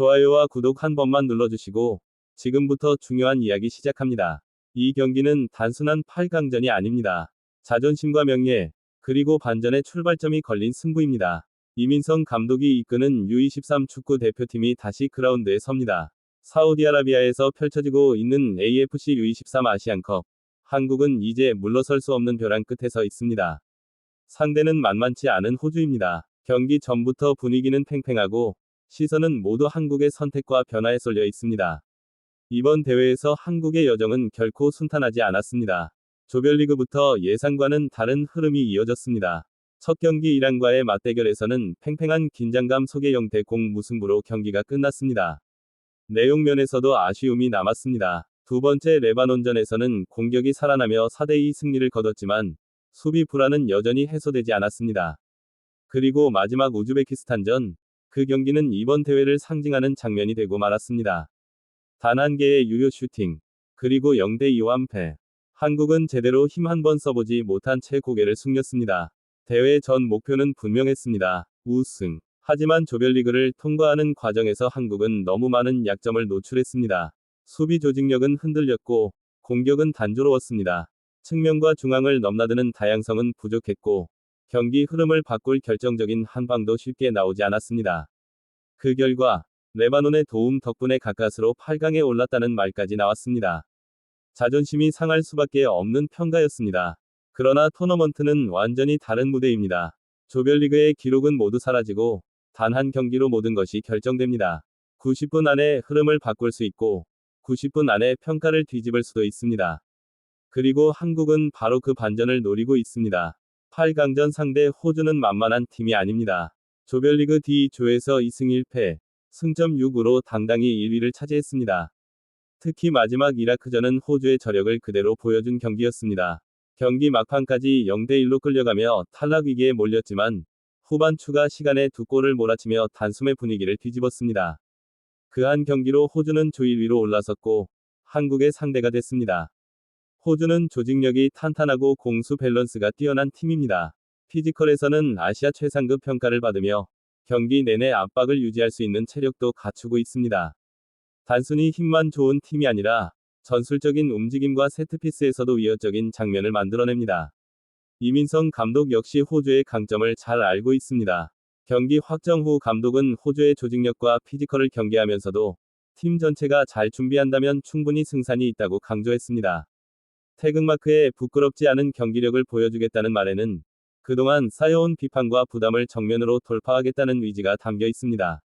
좋아요와 구독 한 번만 눌러주시고 지금부터 중요한 이야기 시작합니다. 이 경기는 단순한 8강전이 아닙니다. 자존심과 명예, 그리고 반전의 출발점이 걸린 승부입니다. 이민성 감독이 이끄는 U23 축구 대표팀이 다시 그라운드에 섭니다. 사우디아라비아에서 펼쳐지고 있는 AFC U23 아시안컵. 한국은 이제 물러설 수 없는 벼랑 끝에 서 있습니다. 상대는 만만치 않은 호주입니다. 경기 전부터 분위기는 팽팽하고 시선은 모두 한국의 선택과 변화에 쏠려 있습니다. 이번 대회에서 한국의 여정은 결코 순탄하지 않았습니다. 조별리그부터 예상과는 다른 흐름이 이어졌습니다. 첫 경기 이란과의 맞대결에서는 팽팽한 긴장감 속의 0대 0 무승부로 경기가 끝났습니다. 내용 면에서도 아쉬움이 남았습니다. 두 번째 레바논전에서는 공격이 살아나며 4대2 승리를 거뒀지만 수비 불안은 여전히 해소되지 않았습니다. 그리고 마지막 우즈베키스탄전, 그 경기는 이번 대회를 상징하는 장면이 되고 말았습니다. 단 한 개의 유효 슈팅, 그리고 0대 2 완패. 한국은 제대로 힘 한 번 써보지 못한 채 고개를 숙였습니다. 대회 전 목표는 분명했습니다. 우승. 하지만 조별리그를 통과하는 과정에서 한국은 너무 많은 약점을 노출했습니다. 수비 조직력은 흔들렸고, 공격은 단조로웠습니다. 측면과 중앙을 넘나드는 다양성은 부족했고, 경기 흐름을 바꿀 결정적인 한 방도 쉽게 나오지 않았습니다. 그 결과, 레바논의 도움 덕분에 가까스로 8강에 올랐다는 말까지 나왔습니다. 자존심이 상할 수밖에 없는 평가였습니다. 그러나 토너먼트는 완전히 다른 무대입니다. 조별리그의 기록은 모두 사라지고, 단 한 경기로 모든 것이 결정됩니다. 90분 안에 흐름을 바꿀 수 있고, 90분 안에 평가를 뒤집을 수도 있습니다. 그리고 한국은 바로 그 반전을 노리고 있습니다. 8강전 상대 호주는 만만한 팀이 아닙니다. 조별리그 D조에서 2승 1패, 승점 6으로 당당히 1위를 차지했습니다. 특히 마지막 이라크전은 호주의 저력을 그대로 보여준 경기였습니다. 경기 막판까지 0대1로 끌려가며 탈락 위기에 몰렸지만 후반 추가 시간에 두 골을 몰아치며 단숨에 분위기를 뒤집었습니다. 그 한 경기로 호주는 조 1위로 올라섰고 한국의 상대가 됐습니다. 호주는 조직력이 탄탄하고 공수 밸런스가 뛰어난 팀입니다. 피지컬에서는 아시아 최상급 평가를 받으며 경기 내내 압박을 유지할 수 있는 체력도 갖추고 있습니다. 단순히 힘만 좋은 팀이 아니라 전술적인 움직임과 세트피스에서도 위협적인 장면을 만들어냅니다. 이민성 감독 역시 호주의 강점을 잘 알고 있습니다. 경기 확정 후 감독은 호주의 조직력과 피지컬을 경계하면서도 팀 전체가 잘 준비한다면 충분히 승산이 있다고 강조했습니다. 태극마크에 부끄럽지 않은 경기력을 보여주겠다는 말에는 그동안 쌓여온 비판과 부담을 정면으로 돌파하겠다는 의지가 담겨 있습니다.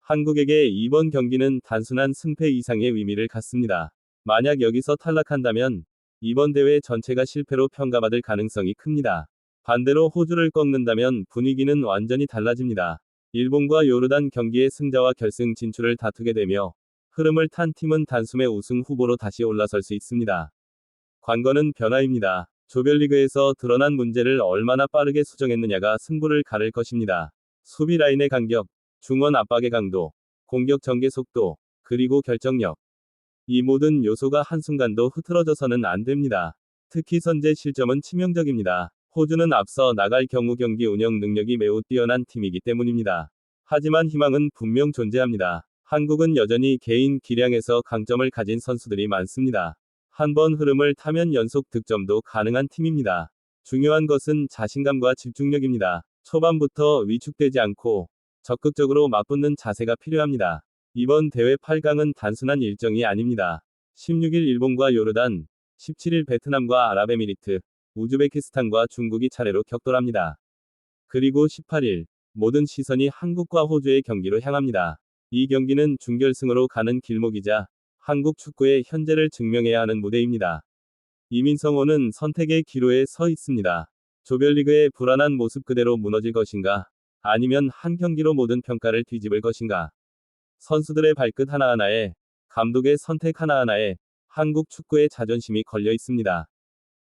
한국에게 이번 경기는 단순한 승패 이상의 의미를 갖습니다. 만약 여기서 탈락한다면 이번 대회 전체가 실패로 평가받을 가능성이 큽니다. 반대로 호주를 꺾는다면 분위기는 완전히 달라집니다. 일본과 요르단 경기의 승자와 결승 진출을 다투게 되며 흐름을 탄 팀은 단숨에 우승 후보로 다시 올라설 수 있습니다. 관건은 변화입니다. 조별리그에서 드러난 문제를 얼마나 빠르게 수정했느냐가 승부를 가를 것입니다. 수비 라인의 간격, 중원 압박의 강도, 공격 전개 속도, 그리고 결정력. 이 모든 요소가 한순간도 흐트러져서는 안 됩니다. 특히 선제 실점은 치명적입니다. 호주는 앞서 나갈 경우 경기 운영 능력이 매우 뛰어난 팀이기 때문입니다. 하지만 희망은 분명 존재합니다. 한국은 여전히 개인 기량에서 강점을 가진 선수들이 많습니다. 한 번 흐름을 타면 연속 득점도 가능한 팀입니다. 중요한 것은 자신감과 집중력입니다. 초반부터 위축되지 않고 적극적으로 맞붙는 자세가 필요합니다. 이번 대회 8강은 단순한 일정이 아닙니다. 16일 일본과 요르단, 17일 베트남과 아랍에미리트, 우즈베키스탄과 중국이 차례로 격돌합니다. 그리고 18일, 모든 시선이 한국과 호주의 경기로 향합니다. 이 경기는 준결승으로 가는 길목이자 한국 축구의 현재를 증명해야 하는 무대입니다. 이민성호는 선택의 기로에 서 있습니다. 조별리그의 불안한 모습 그대로 무너질 것인가? 아니면 한 경기로 모든 평가를 뒤집을 것인가? 선수들의 발끝 하나하나에, 감독의 선택 하나하나에 한국 축구의 자존심이 걸려 있습니다.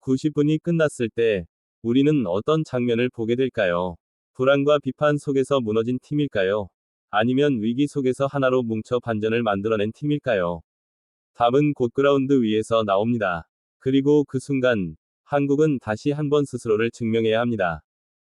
90분이 끝났을 때, 우리는 어떤 장면을 보게 될까요? 불안과 비판 속에서 무너진 팀일까요? 아니면 위기 속에서 하나로 뭉쳐 반전을 만들어낸 팀일까요? 답은 곧 그라운드 위에서 나옵니다. 그리고 그 순간, 한국은 다시 한번 스스로를 증명해야 합니다.